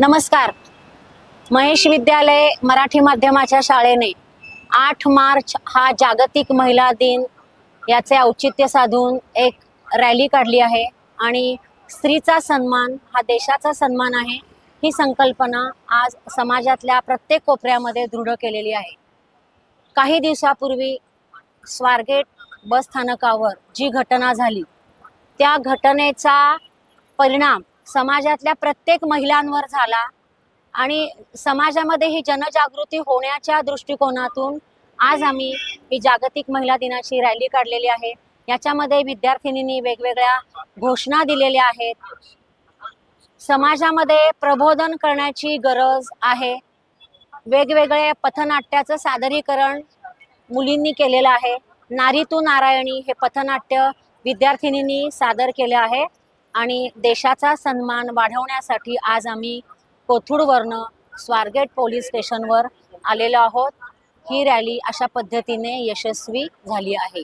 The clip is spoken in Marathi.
नमस्कार. महेश विद्यालय मराठी माध्यमाच्या शाळेने आठ मार्च हा जागतिक महिला दिन याचे औचित्य साधून एक रॅली काढली आहे आणि स्त्रीचा सन्मान हा देशाचा सन्मान आहे ही संकल्पना आज समाजातल्या प्रत्येक कोपऱ्यामध्ये दृढ केलेली आहे. काही दिवसापूर्वी स्वारगेट बस स्थानकावर जी घटना झाली त्या घटनेचा परिणाम समाजातल्या प्रत्येक महिलांवर झाला आणि समाजामध्ये ही जनजागृती होण्याच्या दृष्टिकोनातून आज आम्ही ही जागतिक महिला दिनाची रॅली काढलेली आहे. याच्यामध्ये विद्यार्थिनींनी वेगवेगळ्या घोषणा दिलेल्या आहेत. समाजामध्ये प्रबोधन करण्याची गरज आहे. वेगवेगळे पथनाट्याचं सादरीकरण मुलींनी केलेलं आहे. नारी तू नारायणी हे पथनाट्य विद्यार्थिनींनी सादर केलं आहे. आणि देशाचा सन्मान वाढवण्यासाठी आज आम्ही कोथरूडवरनं स्वारगेट पोलीस स्टेशनवर आलेलो आहोत. ही रॅली अशा पद्धतीने यशस्वी झाली आहे.